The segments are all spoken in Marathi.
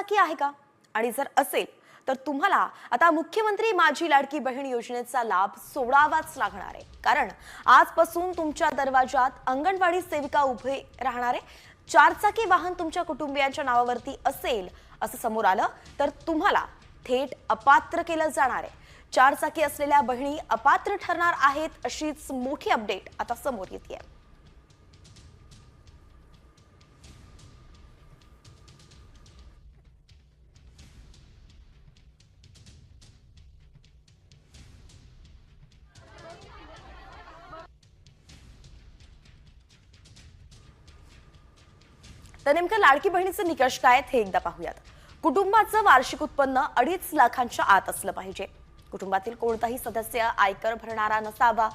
चाकी आहे का? आणि जर असेल तर तुम्हाला आता मुख्यमंत्री माझी लाडकी बहीण योजनेचा लाभ सोडावाच लागणार आहे. कारण आजपासून तुमच्या दरवाजात अंगणवाडी सेविका उभे राहणार आहे. चारचाकी वाहन तुमच्या कुटुंबियांच्या नावावरती असेल असं समोर आलं तर तुम्हाला थेट अपात्र केलं जाणार आहे. चारचाकी असलेल्या बहिणी अपात्र ठरणार आहेत अशीच मोठी अपडेट आता समोर येते तर नेमकं लाडकी बहिणीचे निकष काय आहेत हे एकदा पाहूयात. कुटुंबाचं वार्षिक उत्पन्न अडीच लाखांच्या आत असलं पाहिजे. कुटुंबातील कोणताही सदस्य आयकर भरणारा नसावा.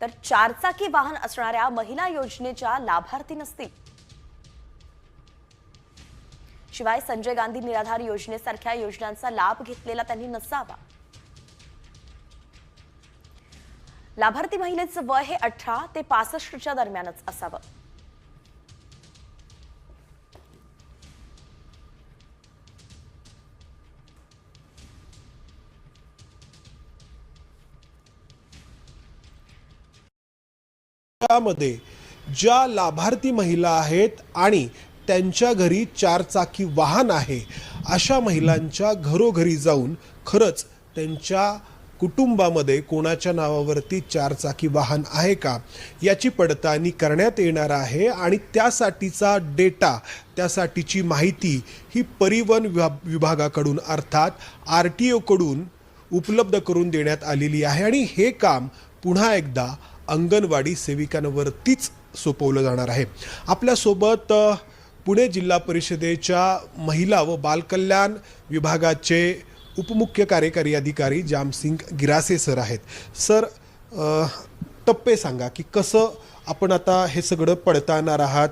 तर चारचाकी वाहन असणाऱ्या महिला योजनेच्या लाभार्थी नसतील. शिवाय संजय गांधी निराधार योजनेसारख्या योजनांचा लाभ घेतलेला त्यांनी नसावा. लाभार्थी महिलेचं वय हे अठरा ते पासष्टच्या दरम्यानच असावं. मध्ये ज्या लाभार्थी महिला आहेत आणि त्यांच्या घरी चारचाकी वाहन आहे अशा महिलांच्या घरोघरी जाऊन खरंच त्यांच्या कुटुंबामध्ये कोणाच्या नावावरती चारचाकी वाहन आहे का? याची पडताळणी करण्यात येणार आहे आणि त्यासाठीचा डेटा त्यासाठीची माहिती ही परिवहन विभा- विभागाकडून अर्थात आर टी ओकडून उपलब्ध करून देण्यात आलेली आहे. आणि हे काम पुन्हा एकदा अंगणवाडी सेविकांवरतीच सोपवलं जाणार आहे. आपल्यासोबत पुणे जिल्हा परिषदेच्या महिला व बालकल्याण विभागाचे उपमुख्य कार्यकारी अधिकारी जामसिंग गिरासे सर आहेत. सर टप्पे सांगा की कसं आपण आता हे सगळं पडताळणार आहात?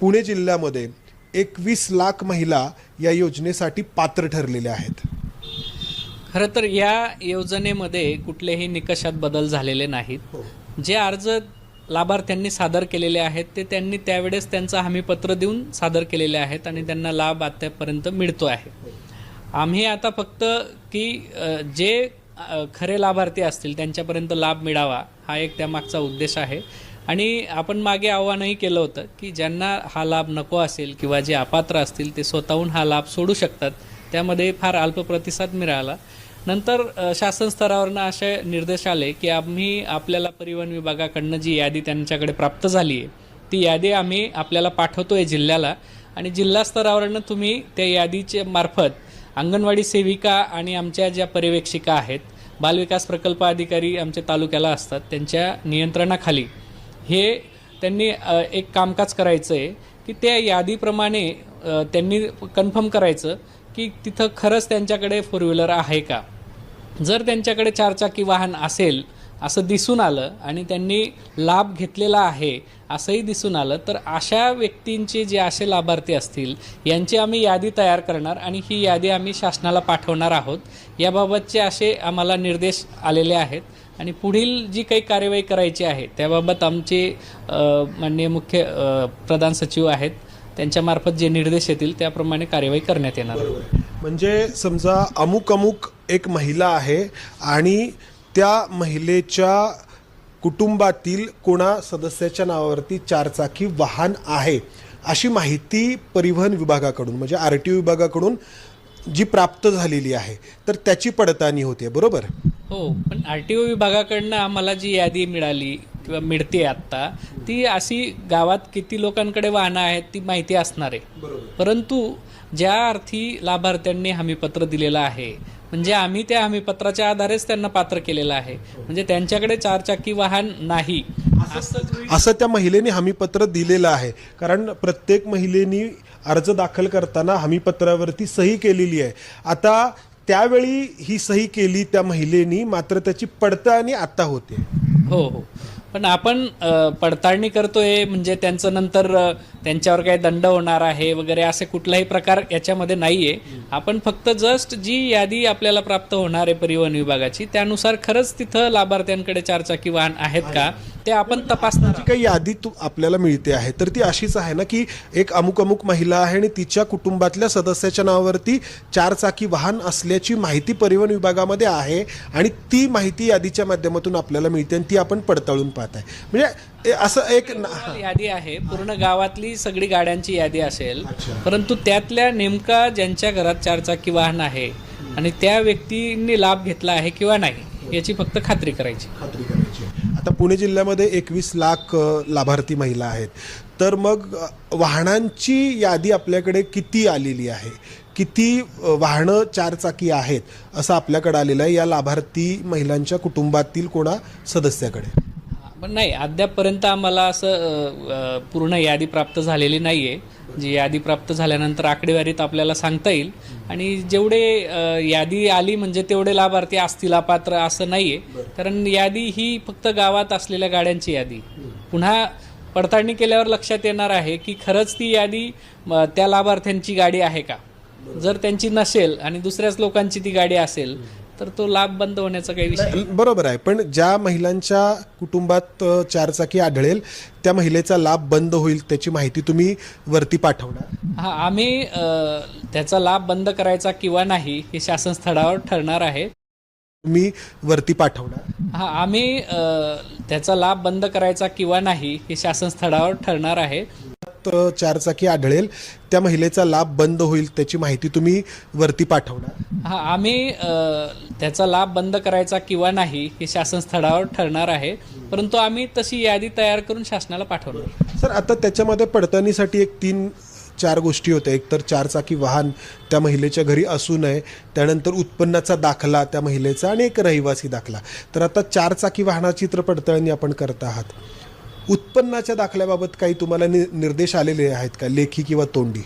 पुणे जिल्ह्यामध्ये एकवीस लाख महिला या योजनेसाठी पात्र ठरलेल्या आहेत. खरं तर या योजनेमध्ये कुठलेही निकषात बदल झालेले नाहीत. जे अर्ज लाभार्थ्यांनी सादर केलेले आहेत ते त्यांनी त्यावेळेस त्यांचं हमीपत्र देऊन सादर केलेले आहेत आणि त्यांना लाभ आतापर्यंत मिळतो आहे. आम्ही आता फक्त की जे खरे लाभार्थी असतील त्यांच्यापर्यंत लाभ मिळावा हा एक त्यामागचा उद्देश आहे. आणि आपण मागे आव्हानही केलं होतं की ज्यांना हा लाभ नको असेल किंवा जे अपात्र असतील ते स्वतःहून हा लाभ सोडू शकतात. त्यामध्ये फार अल्प प्रतिसाद मिळाला. नंतर शासन स्तरावरनं असे निर्देश आले की आम्ही आपल्याला परिवहन विभागाकडनं जी यादी त्यांच्याकडे प्राप्त झाली आहे ती यादी आम्ही आपल्याला पाठवतो आहे जिल्ह्याला. आणि जिल्हा स्तरावरनं तुम्ही त्या यादीचे मार्फत अंगणवाडी सेविका आणि आमच्या ज्या पर्यवेक्षिका आहेत बालविकास प्रकल्प अधिकारी आमच्या तालुक्याला असतात त्यांच्या नियंत्रणाखाली हे त्यांनी एक कामकाज करायचं आहे की त्या यादीप्रमाणे त्यांनी कन्फर्म करायचं की तिथं खरंच त्यांच्याकडे फोर व्हीलर आहे का? जर त्यांच्याकडे चारचाकी वाहन असेल असं दिसून आलं आणि त्यांनी लाभ घेतलेला आहे असंही दिसून आलं. तर अशा व्यक्तींचे जे असे लाभार्थी असतील यांची आम्ही यादी तयार करणार आणि ही यादी आम्ही शासनाला पाठवणार आहोत. याबाबतचे असे आम्हाला निर्देश आलेले आहेत आणि पुढील जी काही कार्यवाही करायची आहे त्याबाबत आमचे माननीय मुख्य प्रधान सचिव आहेत. त्यांच्यामार्फत जे निर्देश येतील त्याप्रमाणे कार्यवाही करण्यात येणार म्हणजे समजा अमुक अमुक एक महिला आहे आणि त्या महिलेच्या कुटुंबातील कोणा सदस्याच्या नावावरती चारचाकी वाहन आहे अशी माहिती परिवहन विभागाकडून म्हणजे आर टी विभागाकडून जी प्राप्त झालेली आहे तर त्याची पडताळणी होते बरोबर? हो पण आर टी ओ विभागाकडनं आम्हाला जी यादी मिळाली किंवा मिळते आत्ता ती अशी गावात किती लोकांकडे वाहनं आहेत ती माहिती असणार आहे. परंतु ज्या अर्थी लाभार्थ्यांनी हमीपत्र दिलेलं आहे म्हणजे आम्ही त्या हमीपत्राच्या आधारेच त्यांना पात्र केलेलं आहे. म्हणजे त्यांच्याकडे चारचाकी वाहन नाही. असं असं त्या महिलेने हमीपत्र दिलेलं आहे. कारण प्रत्येक महिलेनी अर्ज दाखल करताना हमीपत्रावरती सही केलेली आहे. आता त्यावेळी ही सही केली त्या महिलेनी मात्र त्याची पडताळणी आता होते. हो हो. पण आपण पडताळणी करतोय म्हणजे त्यांचं नंतर त्यांच्यावर काही दंड होणार आहे वगैरे असे कुठलाही प्रकार याच्यामध्ये नाहीये. आपण फक्त जस्ट जी यादी आपल्याला प्राप्त होणार आहे परिवहन विभागाची त्यानुसार खरंच तिथं लाभार्थ्यांकडे चारचाकी वाहन आहेत का ते आपण तपासणार काही यादी तू आपल्याला मिळते आहे तर ती अशीच आहे ना की एक अमुक अमुक महिला आहे आणि तिच्या कुटुंबातल्या सदस्याच्या नावावरती चारचाकी वाहन असल्याची माहिती परिवहन विभागामध्ये आहे आणि ती माहिती यादीच्या माध्यमातून आपल्याला मिळते आणि ती आपण पडताळून पाहत आहे. म्हणजे असं एक यादी आहे. पूर्ण गावातली सगळी गाड्यांची यादी असेल. परंतु त्यातल्या नेमका ज्यांच्या घरात चारचाकी वाहन आहे आणि त्या व्यक्तींनी लाभ घेतला आहे किंवा नाही याची फक्त खात्री करायची. खात्री करायची. आता पुणे जिल्ह्यामध्ये एकवीस लाख लाभार्थी महिला आहेत. तर मग वाहनांची यादी आपल्याकडे किती आलेली आहे? किती वाहनं चारचाकी आहेत असं आपल्याकडे आलेलं आहे? या लाभार्थी महिलांच्या कुटुंबातील कोणा सदस्याकडे? पण नाही अद्यापपर्यंत आम्हाला असं पूर्ण यादी प्राप्त झालेली नाहीये. जी यादी प्राप्त झाल्यानंतर आकडेवारीत आपल्याला सांगता येईल. आणि जेवढे यादी आली म्हणजे तेवढे लाभार्थी असतील अपात्र असं नाहीये. कारण यादी ही फक्त गावात असलेल्या गाड्यांची यादी. पुन्हा पडताळणी केल्यावर लक्षात येणार आहे की खरंच ती यादी त्या लाभार्थ्यांची गाडी आहे का? जर त्यांची नसेल आणि दुसऱ्याच लोकांची ती गाडी असेल तर तो लाभ बंद होण्याचा काही विषय बरोबर आहे. पण ज्या महिलांच्या कुटुंबात चारचाकी आढळेल त्या महिलेचा लाभ बंद होईल त्याची माहिती तुम्ही वरती पाठवणार. हा आम्ही त्याचा लाभ बंद करायचा किंवा नाही हे शासन स्तरावर ठरणार आहे. तुम्ही वरती पाठवणार. हा आम्ही त्याचा लाभ बंद करायचा किंवा नाही हे शासन स्तरावर ठरणार आहे. अ, चारचाकी आढळेल. त्या महिलेचा लाभ बंद होईल त्याची माहिती तुम्ही वरती पाठवणार. हा आम्ही त्याचा लाभ बंद करायचा किंवा नाही हे शासन स्तरावर ठरणार आहे. परंतु आम्ही तशी यादी तयार करून शासनाला पाठवणार. सर आता त्याच्यामध्ये पडताळणीसाठी एक तीन चार गोष्टी होत्या. एक तर चारचाकी वाहन त्या महिलेच्या घरी असू नये त्यानंतर उत्पन्नाचा दाखला त्या महिलेचा आणि एक रहिवासी दाखला. तर आता चारचाकी वाहनाची तर पडताळणी आपण करत आहात. उत्पन्नाच्या दाखल्याबाबत काही तुम्हाला नि निर्देश आलेले आहेत का? लेखी किंवा तोंडी?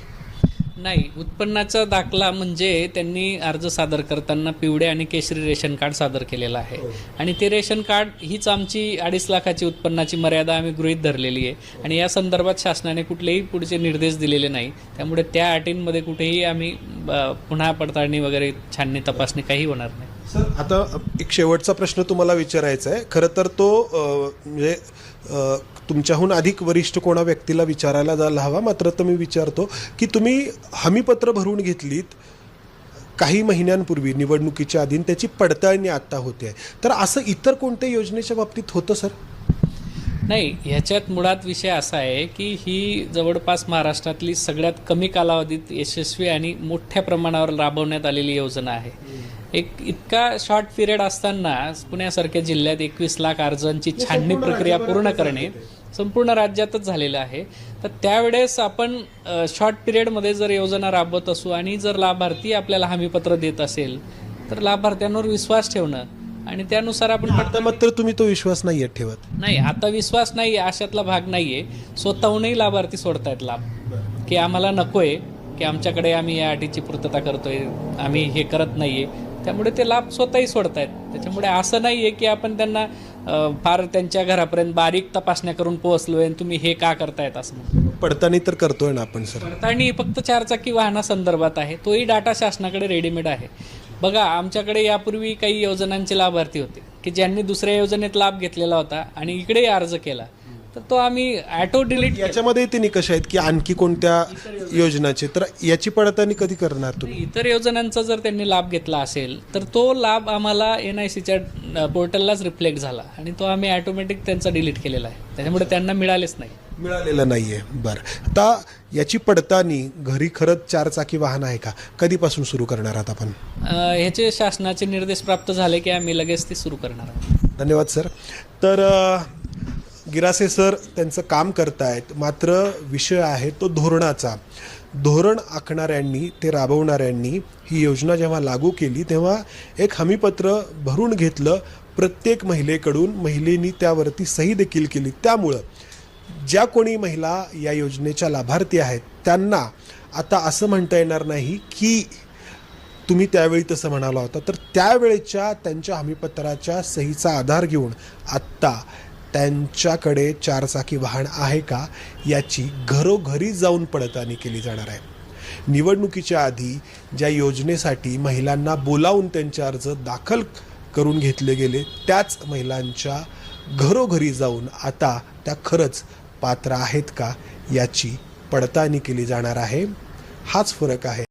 नाही. उत्पन्नाचा दाखला म्हणजे त्यांनी अर्ज सादर करताना पिवळे आणि केशरी रेशन कार्ड सादर केलेलं आहे. आणि ते रेशन कार्ड हीच आमची अडीच लाखाची उत्पन्नाची मर्यादा आम्ही गृहीत धरलेली आहे. आणि या संदर्भात शासनाने कुठलेही पुढचे निर्देश दिलेले नाही. त्यामुळे त्या अटींमध्ये कुठेही आम्ही पुन्हा पडताळणी वगैरे छाननी तपासणी काही होणार नाही. सर आता एक शेवटचा प्रश्न तुम्हाला विचारायचा आहे. खरं तर तो म्हणजे तुमच्याहून अधिक वरिष्ठ कोणा व्यक्तीला विचारायला जायला हवा मात्र तर मी विचारतो की तुम्ही हमीपत्र भरून घेतलीत काही महिन्यांपूर्वी निवडणुकीच्या आधी त्याची पडताळणी आत्ता होते तर असं इतर कोणत्या योजनेच्या बाबतीत होतं सर? नाही ह्याच्यात मुळात विषय असा आहे की ही जवळपास महाराष्ट्रातली सगळ्यात कमी कालावधीत यशस्वी आणि मोठ्या प्रमाणावर राबवण्यात आलेली योजना आहे. एक इतका शॉर्ट पिरियड असताना पुण्यासारख्या जिल्ह्यात एकवीस लाख अर्जांची छाननी प्रक्रिया पूर्ण करणे संपूर्ण राज्यातच झालेलं आहे. तर त्यावेळेस आपण शॉर्ट पिरियडमध्ये जर योजना राबवत असू आणि जर लाभार्थी आपल्याला हमीपत्र देत असेल तर लाभार्थ्यांवर विश्वास ठेवणं आणि त्यानुसार आपण आता मात्र तुम्ही तो विश्वास नाही ठेवत. नाही आता विश्वास नाहीये अशातला भाग नाहीये. स्वतःहूनही लाभार्थी सोडतायत लाभ. की आम्हाला नकोय की आमच्याकडे आम्ही या अटीची पूर्तता करतोय आम्ही हे करत नाहीये. त्यामुळे ते लाभ स्वतःही सोडतायत. त्याच्यामुळे असं नाहीये की आपण त्यांना फार त्यांच्या घरापर्यंत बारीक तपासण्या करून पोहोचलोय आणि तुम्ही हे का करतायत असं. पडताळणी तर करतोय ना आपण सर. पडताळणी फक्त चारचाकी वाहनासंदर्भात आहे. तोही डाटा शासनाकडे रेडीमेड आहे. बघा आमच्याकडे यापूर्वी काही योजनांचे लाभार्थी होते की ज्यांनी दुसऱ्या योजनेत लाभ घेतलेला होता आणि इकडे अर्ज केला. तर तो आम्ही ॲटो डिलीट याच्यामध्ये ते निकष आहेत की आणखी कोणत्या योजनाचे? तर याची पडताळणी कधी करणार तुम्ही? इतर योजनांचा जर त्यांनी लाभ घेतला असेल तर तो लाभ आम्हाला एन आय सीच्या पोर्टललाच रिफ्लेक्ट झाला आणि तो आम्ही ऑटोमॅटिक त्यांचा डिलीट केलेला आहे. त्याच्यामुळे त्यांना मिळालेच नाही. मिळालेलं नाहीये. बरं. आता याची पडताळणी घरी खरंच चार चाकी वाहन आहे का? कधीपासून सुरू करणार आहात आपण? ह्याचे शासनाचे निर्देश प्राप्त झाले की आम्ही लगेच ते सुरू करणार आहोत. धन्यवाद सर. तर गिरासे सर त्यांचं काम करतायत. मात्र विषय आहे तो धोरणाचा. धोरण आखणाऱ्यांनी ते राबवणाऱ्यांनी ही योजना जेव्हा लागू केली तेव्हा एक हमीपत्र भरून घेतलं प्रत्येक महिलेकडून. महिलेनी त्यावरती सही देखील केली. त्यामुळं ज्या कोणी महिला या योजनेच्या लाभार्थी आहेत त्यांना आता असं म्हणता येणार नाही की तुम्ही त्यावेळी तसं म्हणाला होता. तर त्यावेळेच्या त्यांच्या हमीपत्राच्या सहीचा आधार घेऊन आत्ता त्यांच्याकडे चारचाकी वाहन आहे का याची घरोघरी जाऊन पडताळणी केली जाणार आहे. निवडणुकीच्या आधी ज्या योजनेसाठी महिलांना बोलावून त्यांचे अर्ज दाखल करून घेतले गेले त्याच महिलांच्या घरोघरी जाऊन आता त्या खरंच पात्र आहेत का याची पडताळणी केली जाणार आहे. हाच फरक आहे.